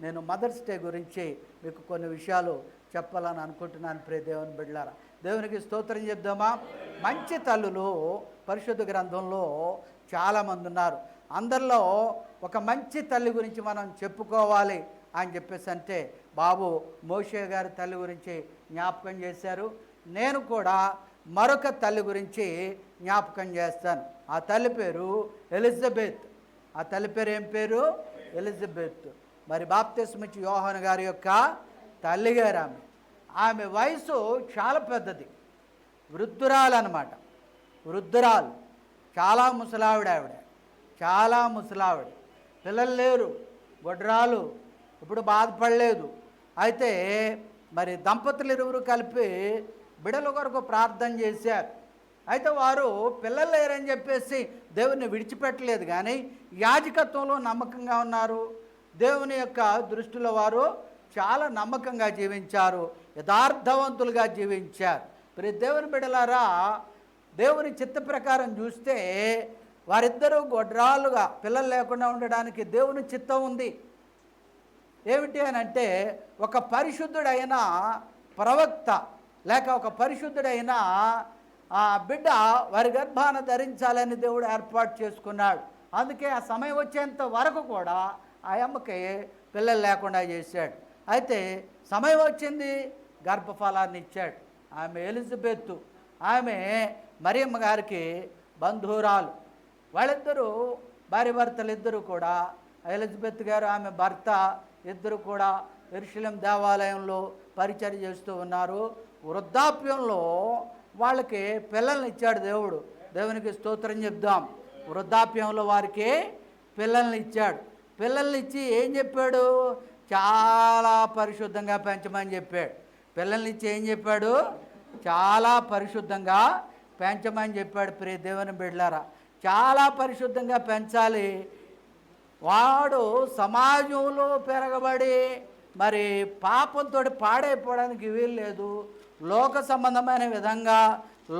నేను mothers day గురించి మీకు కొన్ని విషయాలు చెప్పాలని అనుకుంటున్నాను ప్రే దేవుని బిడ్డలారా. దేవునికి స్తోత్రం చెప్దామా? మంచి తల్లులు పరిశుద్ధ గ్రంథంలో చాలామంది ఉన్నారు. అందరిలో ఒక మంచి తల్లి గురించి మనం చెప్పుకోవాలి అని చెప్పేసి అంటే బాబు మోషే గారి తల్లి గురించి జ్ఞాపకం చేశారు. నేను కూడా మరొక తల్లి గురించి జ్ఞాపకం చేస్తాను. ఆ తల్లి పేరు ఎలిజబెత్. ఆ తల్లి పేరు ఏం పేరు? ఎలిజబెత్. మరి బాప్తిస్మిచ్చి యోహన్ గారి యొక్క తల్లిగారు ఆమె. ఆమె వయసు చాలా పెద్దది. వృద్ధురాలు అనమాట వృద్ధురాలు. చాలా ముసలావిడ ఆవిడ. చాలా ముసలావిడ. పిల్లలు లేరు. గొడ్రాలు. ఇప్పుడు బాధపడలేదు. అయితే మరి దంపతులు ఇరువురు కలిపి బిడల కొరకు ప్రార్థన చేశారు. అయితే వారు పిల్లలు లేరని చెప్పేసి దేవుని విడిచిపెట్టలేదు. కానీ యాజకత్వంలో నమ్మకంగా ఉన్నారు. దేవుని యొక్క దృష్టిలో వారు చాలా నమ్మకంగా జీవించారు యథార్థవంతులుగా జీవించారు. మరి దేవుని బిడలారా దేవుని చిత్త ప్రకారం చూస్తే వారిద్దరూ గొడ్రాలుగా పిల్లలు లేకుండా ఉండడానికి దేవుని చిత్తం ఉంది. ఏమిటి అని అంటే ఒక పరిశుద్ధుడైన ప్రవక్త లేక ఒక పరిశుద్ధుడైన ఆ బిడ్డ వారి గర్భాన ధరించాలని దేవుడు ఏర్పాటు చేసుకున్నాడు. అందుకే ఆ సమయం వచ్చేంత వరకు కూడా ఆ అమ్మకి పిల్లలు లేకుండా చేశాడు. అయితే సమయం వచ్చింది గర్భఫలాన్ని ఇచ్చాడు. ఆమె ఎలిజబెత్. ఆమె మరియమ్మ గారికి బంధువురాలు. వాళ్ళిద్దరూ భార్య భర్తలు ఇద్దరు కూడా ఎలిజబెత్ గారు ఆమె భర్త ఇద్దరు కూడా ఎరుశలం దేవాలయంలో పరిచయం చేస్తూ ఉన్నారు. వృద్ధాప్యంలో వాళ్ళకి పిల్లల్ని ఇచ్చాడు దేవుడు. దేవునికి స్తోత్రం చెప్దాం. వృద్ధాప్యంలో వారికి పిల్లల్ని ఇచ్చాడు. పిల్లల్ని ఇచ్చి ఏం చెప్పాడు? చాలా పరిశుద్ధంగా పెంచమని చెప్పాడు. పిల్లల్ని ఇచ్చి ఏం చెప్పాడు? చాలా పరిశుద్ధంగా పెంచమని చెప్పాడు ప్రియ దేవుని బిడ్లారా చాలా పరిశుద్ధంగా పెంచాలి. వాడు సమాజంలో పెరగబడి మరి పాపంతో పాడైపోవడానికి వీలు లేదు. లోక సంబంధమైన విధంగా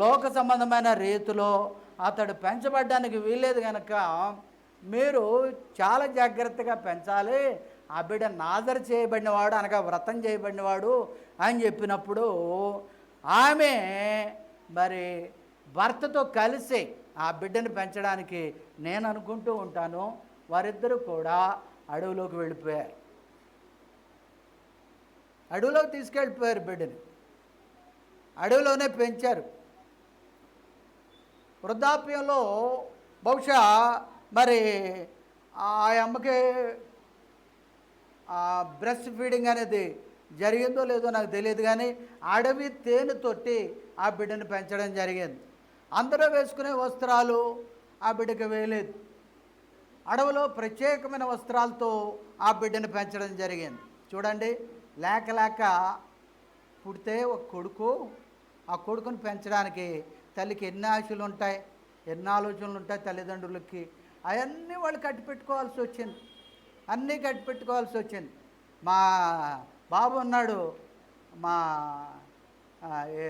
లోక సంబంధమైన రీతిలో అతడు పెంచబడ్డానికి వీల్లేదు కనుక మీరు చాలా జాగ్రత్తగా పెంచాలి. ఆ బిడ్డ నాదరు చేయబడినవాడు అనగా వ్రతం చేయబడినవాడు అని చెప్పినప్పుడు ఆమె మరి భర్తతో కలిసి ఆ బిడ్డను పెంచడానికి నేను అనుకుంటూ ఉంటాను. వారిద్దరూ కూడా అడవిలోకి వెళ్ళిపోయారు. అడవిలోకి తీసుకెళ్ళిపోయారు బిడ్డని. అడవిలోనే పెంచారు. వృద్ధాప్యంలో బహుశా మరి ఆ అమ్మకి బ్రెస్ట్ ఫీడింగ్ అనేది జరిగిందో లేదో నాకు తెలియదు కానీ అడవి తేనె తొట్టి ఆ బిడ్డను పెంచడం జరిగింది. అందరూ వేసుకునే వస్త్రాలు ఆ బిడ్డకి వేయలేదు. అడవిలో ప్రత్యేకమైన వస్త్రాలతో ఆ బిడ్డను పెంచడం జరిగింది. చూడండి లేక లేక పుడితే ఒక కొడుకు ఆ కొడుకుని పెంచడానికి తల్లికి ఎన్ని ఆశలు ఉంటాయి ఎన్ని ఆలోచనలు ఉంటాయి తల్లిదండ్రులకి? అవన్నీ వాళ్ళు కట్టి పెట్టుకోవాల్సి వచ్చింది. అన్నీ కట్టి పెట్టుకోవాల్సి వచ్చింది. మా బాబు ఉన్నాడు మా ఏ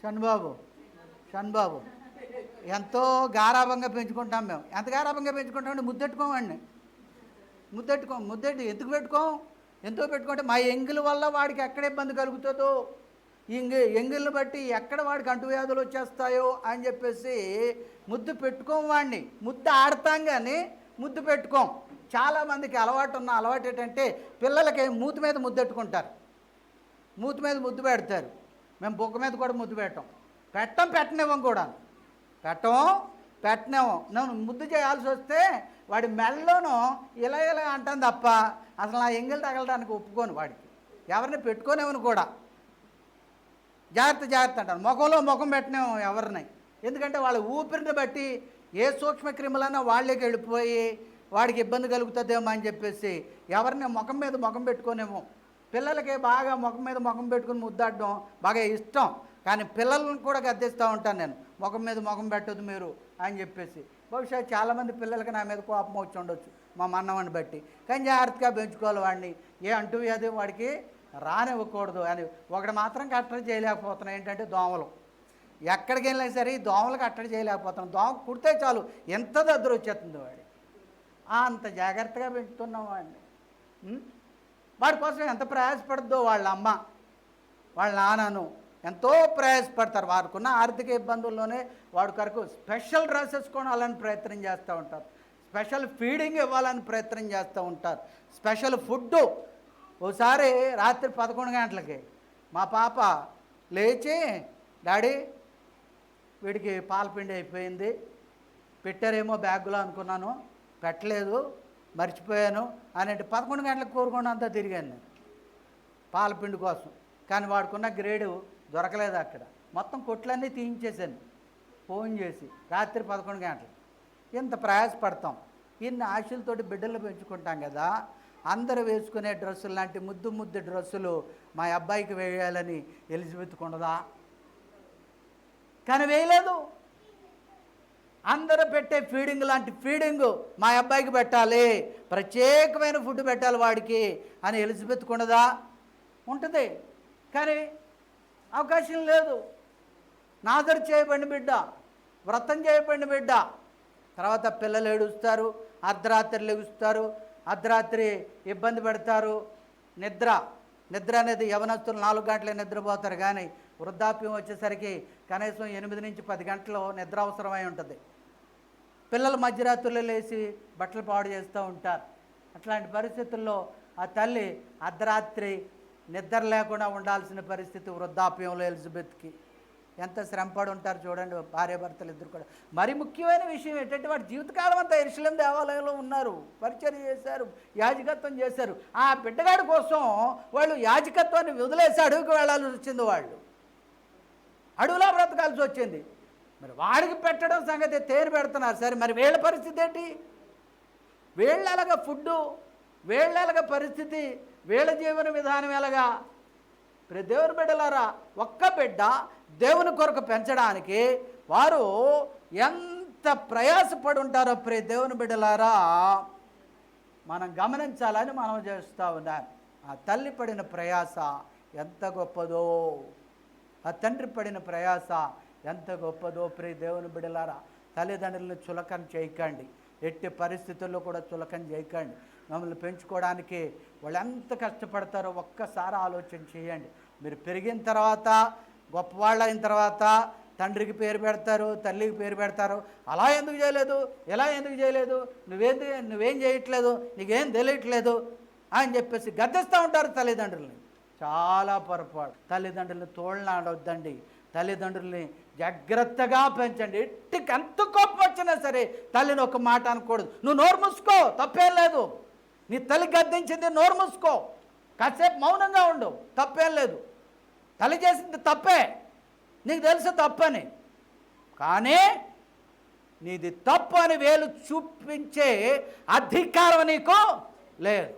షణ్బాబు షణ్బాబు. ఎంతో గారాభంగా పెంచుకుంటాం మేము. ఎంత గారాభంగా పెంచుకుంటామంటే ముద్దెట్టుకోమండి ముద్దెట్టుకోం ముద్దెట్టు ఎందుకు పెట్టుకోం? ఎంతో పెట్టుకుంటే మా ఎంగిల్ వల్ల వాడికి ఎక్కడ ఇబ్బంది కలుగుతుందో. ఇంగి ఎంగిల్ని బట్టి ఎక్కడ వాడికి అంటువ్యాధులు వచ్చేస్తాయో అని చెప్పేసి ముద్దు పెట్టుకోం వాడిని ముద్దు ఆడతాం కానీ ముద్దు పెట్టుకోం. చాలామందికి అలవాటు ఉన్న అలవాటు ఏంటంటే పిల్లలకి మూతి మీద ముద్దెట్టుకుంటారు మూతి మీద ముద్దు పెడతారు. మేము బొక్క మీద కూడా ముద్దు పెట్టాం. పెట్టం పెట్టనివ్వం కూడా పెట్టం పెట్టనివ్వం. నేను ముద్దు చేయాల్సి వస్తే వాడి మెల్లోనూ ఇలా ఇలా అంటాను తప్ప అసలు నా ఎంగిల్ తగలడానికి ఒప్పుకోను వాడికి. ఎవరిని పెట్టుకోనివ్వను కూడా. జాగ్రత్త జాగ్రత్త అంటారు. ముఖంలో ముఖం పెట్టినాం ఎవరిని? ఎందుకంటే వాళ్ళ ఊపిరిని బట్టి ఏ సూక్ష్మ క్రిములైనా వాళ్ళకి వెళ్ళిపోయి వాడికి ఇబ్బంది కలుగుతుందేమో అని చెప్పేసి ఎవరిని ముఖం మీద ముఖం పెట్టుకోనేమో. పిల్లలకి బాగా ముఖం మీద ముఖం పెట్టుకుని ముద్దాడడం బాగా ఇష్టం. కానీ పిల్లలను కూడా గద్దిస్తూ ఉంటాను నేను. ముఖం మీద ముఖం పెట్టదు మీరు అని చెప్పేసి. బహుశా చాలామంది పిల్లలకి నా మీద కోపం వచ్చి ఉండొచ్చు మా మన్నవాడిని బట్టి. కానీ జాగ్రత్తగా పెంచుకోవాలి వాడిని. ఏ అంటూ వ్యాధి వాడికి రానివ్వకూడదు అని. ఒకటి మాత్రం కట్టడి చేయలేకపోతున్నాయి. ఏంటంటే దోమలు. ఎక్కడికి వెళ్ళినా సరే ఈ దోమలు కట్టడి చేయలేకపోతున్నాం. దోమ కుడితే చాలు. ఎంత దద్దరు వచ్చేస్తుంది వాడి? అంత జాగ్రత్తగా పెంచుతున్నాం వాడిని. వాడి కోసం ఎంత ప్రయాసపడద్దో వాళ్ళ అమ్మ వాళ్ళ నాన్నను ఎంతో ప్రయాసపడతారు. వారికి ఉన్న ఆర్థిక ఇబ్బందుల్లోనే వాడి కొరకు స్పెషల్ డ్రెస్సెస్ కొనాలని ప్రయత్నం చేస్తూ ఉంటారు. స్పెషల్ ఫీడింగ్ ఇవ్వాలని ప్రయత్నం చేస్తూ ఉంటారు. స్పెషల్ ఫుడ్ ఓసారి రాత్రి పదకొండు గంటలకి మా పాప లేచి డాడీ వీడికి పాలపిండి అయిపోయింది. పెట్టారేమో బ్యాగులో అనుకున్నాను. పెట్టలేదు మర్చిపోయాను అని అంటే పదకొండు గంటలకు కోరుకుని అంతా తిరిగాను. నేను పాలపిండి కోసం. కానీ వాడుకున్న గ్రేడు దొరకలేదు అక్కడ. మొత్తం కొట్లన్నీ తీయించేశాను. ఫోన్ చేసి రాత్రి పదకొండు గంటలు ఇంత ప్రయాసపడతాం. ఇన్ని ఆశలతోటి బిడ్డలు పెంచుకుంటాం కదా. అందరు వేసుకునే డ్రెస్సులు లాంటి ముద్దు ముద్దు డ్రెస్సులు మా అబ్బాయికి వేయాలని ఎలిజబెత్ కొండదా? కానీ వేయలేదు. అందరూ పెట్టే ఫీడింగ్ లాంటి ఫీడింగ్ మా అబ్బాయికి పెట్టాలి. ప్రత్యేకమైన ఫుడ్ పెట్టాలి వాడికి అని ఎలిజబెత్ కొండదా? ఉంటుంది. కానీ అవకాశం లేదు. నాదరు చేయబడిన బిడ్డ వ్రతం చేయబడిన బిడ్డ. తర్వాత పిల్లలు ఏడుస్తారు అర్ధరాత్రి లెగుస్తారు అర్ధరాత్రి ఇబ్బంది పెడతారు. నిద్ర నిద్ర అనేది యవనస్తులు నాలుగు గంటలే నిద్రపోతారు. కానీ వృద్ధాప్యం వచ్చేసరికి కనీసం ఎనిమిది నుంచి పది గంటలు నిద్ర అవసరమై ఉంటుంది. పిల్లలు మధ్యరాత్రులు లేచి బట్టలు పాడు చేస్తూ ఉంటారు. అట్లాంటి పరిస్థితుల్లో ఆ తల్లి అర్ధరాత్రి నిద్ర లేకుండా ఉండాల్సిన పరిస్థితి వృద్ధాప్యంలో ఎలిజబెత్కి. ఎంత శ్రమపడి ఉంటారు చూడండి భార్యాభర్తలు ఇద్దరు కూడా. మరి ముఖ్యమైన విషయం ఏంటంటే వాడు జీవితకాలం అంతా ఎరుసలేం దేవాలయంలో ఉన్నారు. పరిచయం చేశారు యాజకత్వం చేశారు. ఆ బిడ్డగాడి కోసం వాళ్ళు యాజకత్వాన్ని వదిలేసి అడవికి వెళ్ళాల్సి వచ్చింది వాళ్ళు. అడవిలో బ్రతకాల్సి వచ్చింది. మరి వాడికి పెట్టడం సంగతి తేరు పెడుతున్నారు. సరే మరి వీళ్ళ పరిస్థితి ఏంటి? వీళ్ళ ఎలాగ ఫుడ్డు? వీళ్ళ ఎలాగ పరిస్థితి? వీళ్ళ జీవన విధానం ఎలాగా? ప్రతి దేవుని బిడ్డలారా ఒక్క బిడ్డ దేవుని కొరకు పెంచడానికి వారు ఎంత ప్రయాసపడి ఉంటారో ప్రే దేవుని బిడ్డలారా మనం గమనించాలని మనం చేస్తూ ఉన్నాం. ఆ తల్లి పడిన ప్రయాస ఎంత గొప్పదో ఆ తండ్రి పడిన ప్రయాస ఎంత గొప్పదో ప్రే దేవుని బిడలారా తల్లిదండ్రులను చులకం చేయకండి. ఎట్టి పరిస్థితుల్లో కూడా చులకం చేయకండి. మమ్మల్ని పెంచుకోవడానికి వాళ్ళు ఎంత కష్టపడతారో ఒక్కసారి ఆలోచన చేయండి. మీరు పెరిగిన తర్వాత గొప్పవాళ్ళు అయిన తర్వాత తండ్రికి పేరు పెడతారు తల్లికి పేరు పెడతారు. అలా ఎందుకు చేయలేదు? ఇలా ఎందుకు చేయలేదు? నువ్వేంది నువ్వేం చేయట్లేదు? నీకేం తెలియట్లేదు? అని చెప్పేసి గద్దిస్తూ ఉంటారు తల్లిదండ్రులని. చాలా పొరపాటు. తల్లిదండ్రులని తోళ్ళనాడొద్దండి తల్లిదండ్రుల్ని జాగ్రత్తగా పెంచండి. ఇంటికి ఎంత కోపం వచ్చినా సరే తల్లిని ఒక మాట అనకూడదు. నువ్వు నోరు మూసుకో తప్పేం లేదు. నీ తల్లి గద్దించింది నోరు మూసుకో. కాసేపు మౌనంగా ఉండు తప్పేం లేదు. తల్లి చేసింది తప్పే. నీకు తెలుసు తప్పని. కానీ నీది తప్పు అని వేలు చూపించే అధికారం నీకు లేదు.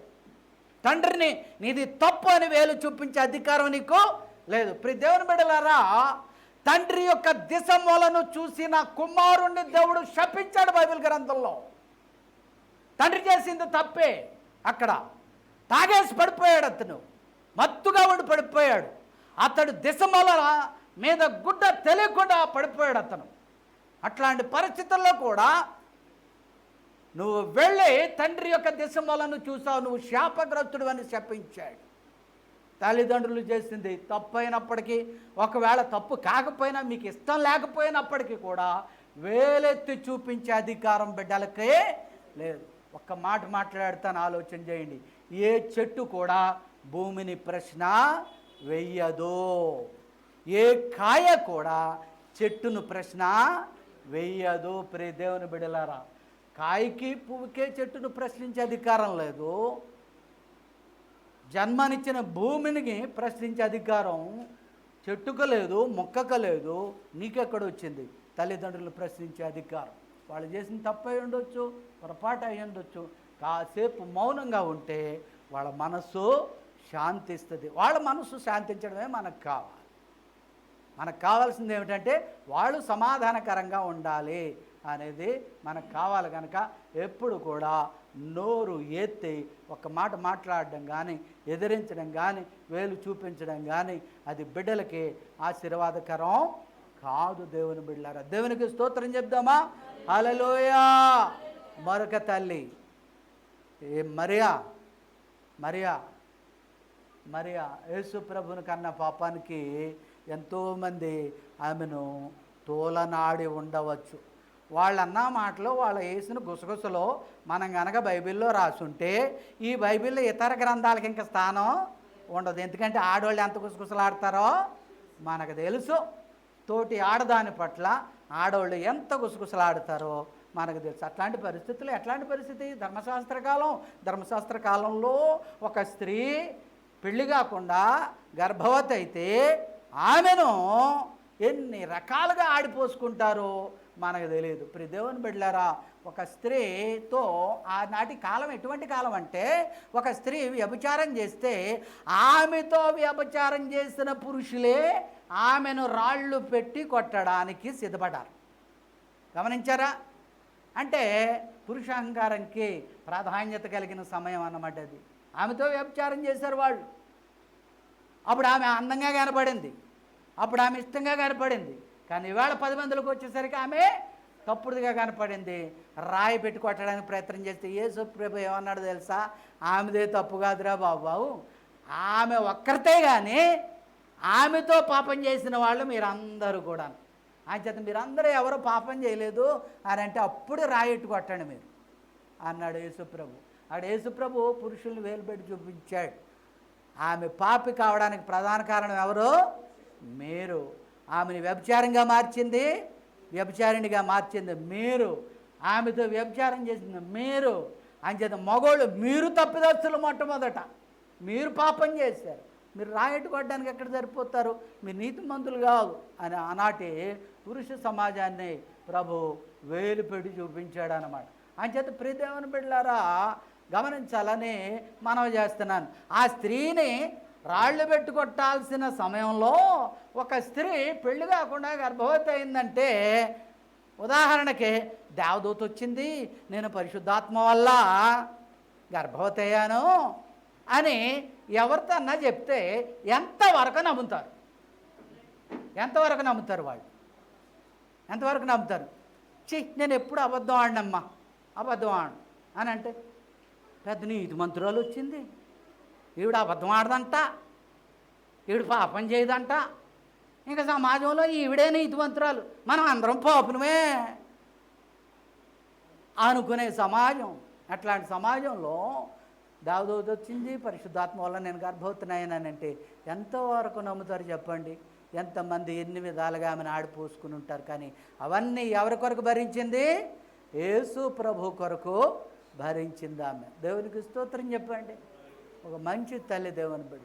తండ్రిని నీది తప్పు అని వేలు చూపించే అధికారం నీకు లేదు. ప్రి దేవుని బిడ్డలారా తండ్రి యొక్క దిశ మూలను చూసి నా కుమారుణ్ణి దేవుడు శపించాడు బైబిల్ గ్రంథంలో. తండ్రి చేసింది తప్పే అక్కడ. తాగేసి పడిపోయాడు అతను. మత్తుగా ఉండి పడిపోయాడు. అతడు దిశమల మీద గుడ్డ తెలియకుండా పడిపోయాడు అతను. అట్లాంటి పరిస్థితుల్లో కూడా నువ్వు వెళ్ళి తండ్రి యొక్క దిశమలను చూసావు నువ్వు శాపగ్రస్తుడు అని శపించాడు. తల్లిదండ్రులు చేసింది తప్పు అయినప్పటికీ ఒకవేళ తప్పు కాకపోయినా మీకు ఇష్టం లేకపోయినప్పటికీ కూడా వేలెత్తి చూపించే అధికారం బిడ్డలకే లేదు. ఒక్క మాట మాట్లాడతాను ఆలోచన చేయండి. ఏ చెట్టు కూడా భూమిని ప్రశ్న వెయ్యదో. ఏ కాయ కూడా చెట్టును ప్రశ్న వెయ్యదు. ప్రే దేవుని బిడలారా కాయకి పువ్వుకే చెట్టును ప్రశ్నించే అధికారం లేదు. జన్మనిచ్చిన భూమిని ప్రశ్నించే అధికారం చెట్టుకు లేదు మొక్కకు లేదు నీకెక్కడ వచ్చింది తల్లిదండ్రులు ప్రశ్నించే అధికారం. వాళ్ళు చేసిన తప్పు అయి ఉండొచ్చు పొరపాటు అయి ఉండొచ్చు కాసేపు మౌనంగా ఉంటే వాళ్ళ మనస్సు శాంతిస్తుంది. వాళ్ళ మనసు శాంతించడమే మనకు కావాలి. మనకు కావాల్సింది ఏమిటంటే వాళ్ళు సమాధానకరంగా ఉండాలి అనేది మనకు కావాలి కనుక ఎప్పుడు కూడా నోరు ఎత్తి ఒక మాట మాట్లాడడం కానీ ఎదిరించడం కానీ వేలు చూపించడం కానీ అది బిడ్డలకి ఆశీర్వాదకరం కాదు దేవుని బిడ్డలారా. దేవునికి స్తోత్రం చెప్దామా? అలలోయా మరొక తల్లి. ఏ మరియా? మరియా? మరి యేసు ప్రభుని కన్న పాపానికి ఎంతోమంది ఆమెను తోలనాడి ఉండవచ్చు. వాళ్ళన్న మాటలో వాళ్ళ వేసిన గుసగుసలో మనం గనక బైబిల్లో రాసుంటే ఈ బైబిల్లో ఇతర గ్రంథాలకి ఇంకా స్థానం ఉండదు. ఎందుకంటే ఆడవాళ్ళు ఎంత గుసగుసలాడతారో మనకు తెలుసు. తోటి ఆడదాని పట్ల ఆడవాళ్ళు ఎంత గుసగుసలాడతారో మనకు తెలుసు. అట్లాంటి పరిస్థితులు ఎట్లాంటి పరిస్థితి ధర్మశాస్త్ర కాలం ధర్మశాస్త్ర కాలంలో ఒక స్త్రీ పెళ్ళి కాకుండా గర్భవతి అయితే ఆమెను ఎన్ని రకాలుగా ఆడిపోసుకుంటారో మనకు తెలియదు. ప్రి దేవుని బిడ్డారా ఒక స్త్రీతో ఆనాటి కాలం ఎటువంటి కాలం అంటే ఒక స్త్రీ వ్యభిచారం చేస్తే ఆమెతో వ్యభిచారం చేసిన పురుషులే ఆమెను రాళ్ళు పెట్టి కొట్టడానికి సిద్ధపడ్డారు. గమనించారా? అంటే పురుషాహంకారంకి ప్రాధాన్యత కలిగిన సమయం అన్నమాట అది. ఆమెతో వ్యభిచారం చేశారు వాళ్ళు. అప్పుడు ఆమె అందంగా కనపడింది. అప్పుడు ఆమె ఇష్టంగా కనపడింది. కానీ ఇవాళ పది మందిలోకి వచ్చేసరికి ఆమె తప్పుడుగా కనపడింది. రాయి పెట్టి కొట్టడానికి ప్రయత్నం చేస్తే ఏ సుప్రభ ఏమన్నాడు తెలుసా? ఆమెదే తప్పు కాదురా బాబు. ఆమె ఒక్కరితే కానీ ఆమెతో పాపం చేసిన వాళ్ళు మీరందరూ కూడా ఆయన చేత మీరందరూ ఎవరో పాపం చేయలేదు అని అంటే అప్పుడు రాయి కొట్టండి మీరు అన్నాడు యేసుప్రభు ఆడ యేసుప్రభు పురుషుల్ని వేలుపెట్టి చూపించాడు. ఆమె పాపి కావడానికి ప్రధాన కారణం ఎవరు? మీరు. ఆమెని వ్యభిచారంగా మార్చింది వ్యభిచారిణిగా మార్చింది మీరు. ఆమెతో వ్యభిచారం చేసింది మీరు. అంచేత మగోళ్ళు మీరు తప్పిదస్తులు మొట్టమొదట. మీరు పాపం చేశారు. మీరు రాయట్టుకోవడానికి కొట్టడానికి ఎక్కడ సరిపోతారు? మీరు నీతిమంతులు కాదు అని ఆనాటి పురుష సమాజాన్ని ప్రభు వేలు పెట్టి చూపించాడు అనమాట అంచేత ప్రియదేవని బిడ్డారా గమనించాలని మనవి చేస్తున్నాను. ఆ స్త్రీని రాళ్ళు పెట్టుకొట్టాల్సిన సమయంలో ఒక స్త్రీ పెళ్ళి కాకుండా గర్భవతి అయిందంటే ఉదాహరణకి దేవదూత వచ్చింది నేను పరిశుద్ధాత్మ వల్ల గర్భవతి అయ్యాను అని ఎవరితన్నా చెప్తే ఎంతవరకు నమ్ముతారు? ఎంతవరకు నమ్ముతారు వాళ్ళు? ఎంతవరకు నమ్ముతారు? చి నేను ఎప్పుడు అబద్ధం ఆడినమ్మా అబద్ధం ఆడు అని అంటే పెద్ద నీతి మంత్రాలు వచ్చింది. ఈవిడ అబద్ధం ఆడదంట. ఈవిడ పాపం చేయదంట. ఇంకా సమాజంలో ఈవిడే నీతి మంత్రాలు. మనం అందరం పాపనమే అనుకునే సమాజం అట్లాంటి సమాజంలో దావదూత వచ్చింది పరిశుద్ధాత్మ వల్ల నేను గర్భవుతున్నాయనంటే ఎంతవరకు నమ్ముతారు చెప్పండి? ఎంతమంది ఎన్ని విధాలుగా ఆమెను ఆడిపోసుకుని ఉంటారు కానీ అవన్నీ ఎవరి కొరకు భరించింది? యేసు ప్రభు కొరకు భరించింది ఆమె. దేవునికి స్తోత్రం చెప్పండి. ఒక మంచి తల్లి దేవుని బిడ్డ.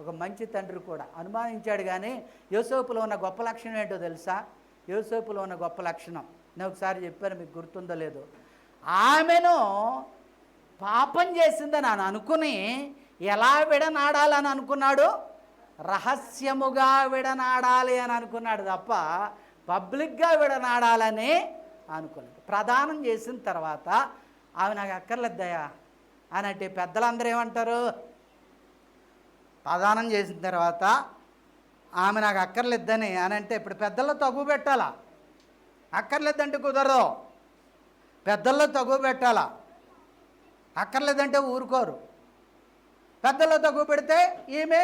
ఒక మంచి తండ్రి కూడా. అనుమానించాడు కానీ యోసేపులో ఉన్న గొప్ప లక్షణం ఏంటో తెలుసా? యోసేపులో ఉన్న గొప్ప లక్షణం. నేను ఒకసారి చెప్పాను మీకు గుర్తుందో లేదో. ఆమెను పాపం చేసిందని అని అనుకుని ఎలా విడనాడాలని అనుకున్నాడు? రహస్యముగా విడనాడాలి అని అనుకున్నాడు తప్ప పబ్లిక్గా విడనాడాలని అనుకోలేదు. ప్రదానం చేసిన తర్వాత ఆమె నాకు అక్కర్లేద్దయా అని అంటే పెద్దలందరూ ఏమంటారు? ప్రదానం చేసిన తర్వాత ఆమె నాకు అక్కర్లేద్దని అని అంటే ఇప్పుడు పెద్దల్లో తగు పెట్టాలా. అక్కర్లేదంటే కుదరదు. పెద్దల్లో తగు పెట్టాలా. అక్కర్లేదంటే ఊరుకోరు. పెద్దల్లో తగు పెడితే ఈమె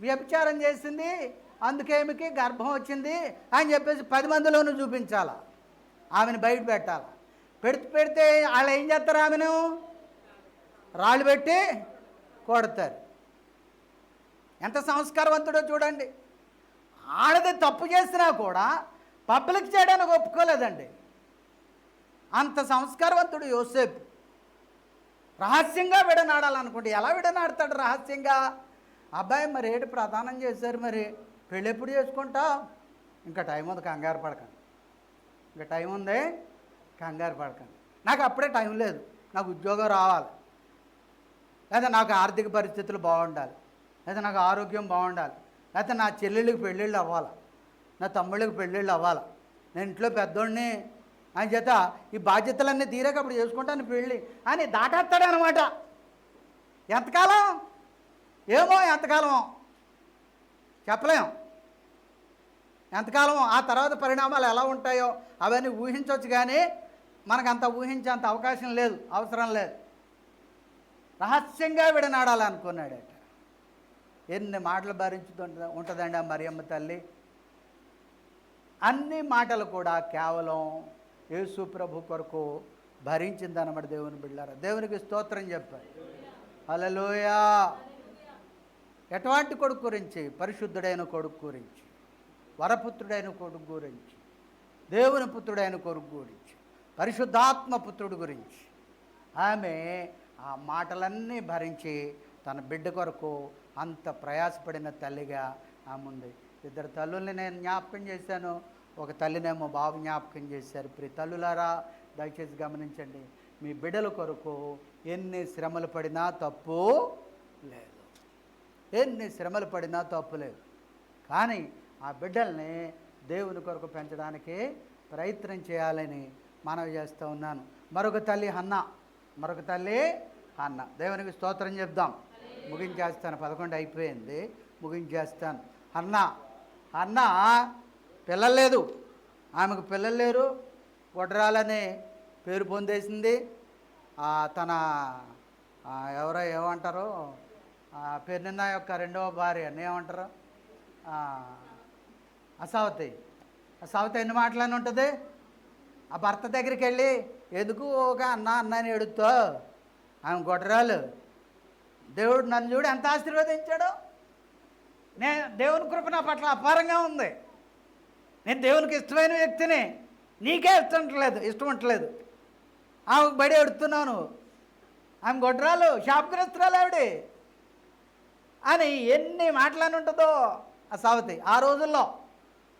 వ్యభిచారం చేసింది అందుకేమికి గర్భం వచ్చింది అని చెప్పేసి పది మందిలోనూ చూపించాలా. ఆమెను బయట పెట్టాలా. పెడితే పెడితే వాళ్ళు ఏం చేస్తారు ఆమెను? రాళ్ళు పెట్టి కొడతారు. ఎంత సంస్కారవంతుడో చూడండి. ఆడది తప్పు చేసినా కూడా పబ్లిక్ చేయడానికి ఒప్పుకోలేదండి. అంత సంస్కారవంతుడు యోసేపు. రహస్యంగా విడనాడాలనుకుంటే ఎలా విడనాడతాడు రహస్యంగా? అబ్బాయి మరి ఏడు ప్రధానం చేశారు మరి? పెళ్ళి ఎప్పుడు చేసుకుంటావు? ఇంకా టైం ఉంది కంగారు పడకండి. ఇంకా టైం ఉంది. కంగారు పడకండి. నాకు అప్పుడే టైం లేదు. నాకు ఉద్యోగం రావాలి. లేదా నాకు ఆర్థిక పరిస్థితులు బాగుండాలి. లేదా నాకు ఆరోగ్యం బాగుండాలి. లేకపోతే నా చెల్లెళ్ళకి పెళ్ళిళ్ళు అవ్వాలి? నా తమ్ముళ్ళకి పెళ్ళిళ్ళు అవ్వాలి? నేను ఇంట్లో పెద్దోడిని అని చేత ఈ బాధ్యతలన్నీ తీరాక అప్పుడు చేసుకుంటాను పెళ్ళి అని దాటేస్తాడు అనమాట ఎంతకాలం? ఏమో ఎంతకాలమో చెప్పలేం. ఎంతకాలం? ఆ తర్వాత పరిణామాలు ఎలా ఉంటాయో అవన్నీ ఊహించవచ్చు కానీ మనకు అంత ఊహించేంత అవకాశం లేదు అవసరం లేదు. రహస్యంగా విడనాడాలనుకున్నాడట. ఎన్ని మాటలు భరించుతుంట ఉంటుందండి ఆ మరియమ్మ తల్లి? అన్ని మాటలు కూడా కేవలం యేసు ప్రభు కొరకు భరించిందన్నమాట దేవుని బిళ్ళారా. దేవునికి స్తోత్రం చెప్పారు హల్లెలూయా. ఎటువంటి కొడుకు గురించి? పరిశుద్ధుడైన కొడుకు గురించి. వరపుత్రుడైన కొడుకు గురించి. దేవుని పుత్రుడైన కొడుకు గురించి. పరిశుద్ధాత్మ పుత్రుడు గురించి. ఆమె ఆ మాటలన్నీ భరించి తన బిడ్డ కొరకు అంత ప్రయాసపడిన తల్లిగా ఆమె ఉంది ఇద్దరు తల్లుల్ని నేను జ్ఞాపకం చేశాను. ఒక తల్లినేమో బాబు జ్ఞాపకం చేశారు. ప్రి తల్లులారా దయచేసి గమనించండి. మీ బిడ్డల కొరకు ఎన్ని శ్రమలు పడినా తప్పు లేదు. ఎన్ని శ్రమలు పడినా తప్పు లేదు. కానీ ఆ బిడ్డల్ని దేవుని కొరకు పెంచడానికి ప్రయత్నం చేయాలని మనవి చేస్తూ ఉన్నాను. మరొక తల్లి హన్న మరొక తల్లి అన్న దేవునికి స్తోత్రం చెప్దాం. ముగించేస్తాను. పదకొండు అయిపోయింది. ముగించేస్తాను. అన్న అన్న పిల్లలు లేదు. ఆమెకు పిల్లలు లేరు. గొడ్రాలని పేరు పొందేసింది. తన ఎవరో ఏమంటారు పెన్నిన్న యొక్క రెండవ భార్య. అని ఏమంటారు? అసావతి. అసావతి ఎన్ని మాటలని ఉంటుంది? ఆ భర్త దగ్గరికి వెళ్ళి ఎందుకు ఒక అన్న అన్న అని ఎడుతో ఆమె గొడరాలు. దేవుడు నన్ను చూడు ఎంత ఆశీర్వదించాడు. నేను దేవుని కృప నా పట్ల అపారంగా ఉంది. నేను దేవునికి ఇష్టమైన వ్యక్తిని నీకే ఇష్టం ఉండలేదు ఇష్టం ఉండలేదు ఆమెకు బడి ఎడుతున్నాను ఆమె గొడ్రాలు శాపగ్రస్తురాలు ఆవిడ. అని ఎన్ని మాటలని ఉంటుందో ఆ సవతి ఆ రోజుల్లో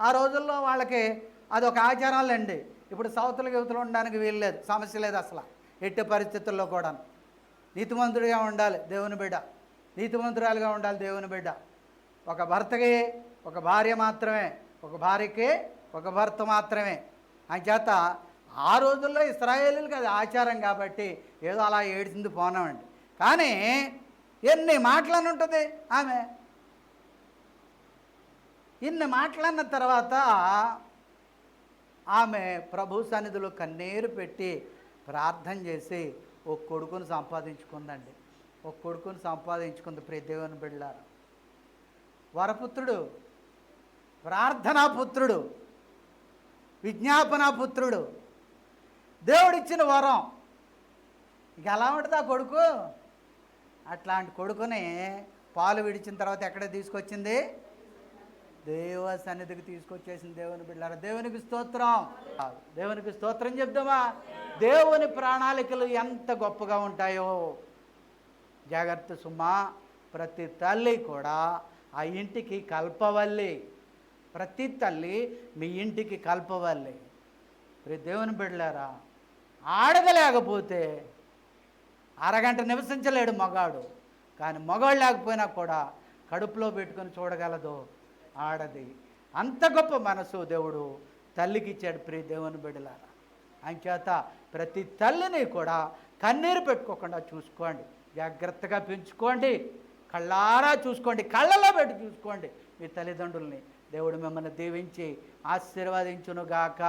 ఆ రోజుల్లో వాళ్ళకి అదొక ఆచారాలండి. ఇప్పుడు సవతులు యువతలు ఉండడానికి వీలు లేదు. సమస్య లేదు అసలు. ఎట్టి పరిస్థితుల్లో కూడా నీతిమంతుడిగా ఉండాలి దేవుని బిడ్డ. నీతిమంతురాలుగా ఉండాలి దేవుని బిడ్డ. ఒక భర్తకి ఒక భార్య మాత్రమే ఒక భార్యకి ఒక భర్త మాత్రమే. చేత ఆ రోజుల్లో ఇస్రాయేలీలకు అది ఆచారం కాబట్టి ఏదో అలా ఏడిచింది పోనామండి కానీ ఎన్ని మాటలని ఉంటుంది ఆమె? ఇన్ని మాటలన్న తర్వాత ఆమె ప్రభు సన్నిధిలో కన్నీరు పెట్టి ప్రార్థన చేసి ఒక కొడుకుని సంపాదించుకుందండి. ఒక కొడుకుని సంపాదించుకుంది ప్రియ దేవుని బిళ్ళారు వరపుత్రుడు ప్రార్థనా పుత్రుడు విజ్ఞాపన పుత్రుడు దేవుడిచ్చిన వరం. ఇక ఎలా ఉంటుంది ఆ కొడుకు? అట్లాంటి కొడుకుని పాలు విడిచిన తర్వాత ఎక్కడ తీసుకొచ్చింది? దేవ సన్నిధికి తీసుకొచ్చేసిన దేవుని బిడ్డారా దేవునికి స్తోత్రం. దేవునికి స్తోత్రం చెప్దామా? దేవుని ప్రణాళికలు ఎంత గొప్పగా ఉంటాయో. జాగ్రత్త సుమా ప్రతి తల్లి కూడా ఆ ఇంటికి కల్పవల్లి. ప్రతి తల్లి మీ ఇంటికి కల్పవల్లి. మరి దేవుని బిడ్డలారా ఆడగలేకపోతే అరగంట నివసించలేడు మగాడు. కానీ మగాడు లేకపోయినా కూడా కడుపులో పెట్టుకొని చూడగలదు. ఆడది. అంత గొప్ప మనసు దేవుడు తల్లికి ఇచ్చాడు ప్రియ దేవుని బిడ్డలారా. అంచేత ప్రతి తల్లిని కూడా కన్నీరు పెట్టుకోకుండా చూసుకోండి. జాగ్రత్తగా పెంచుకోండి. కళ్ళారా చూసుకోండి. కళ్ళలో పెట్టి చూసుకోండి మీ తల్లిదండ్రుల్ని. దేవుడు మిమ్మల్ని దీవించి ఆశీర్వదించునుగాక.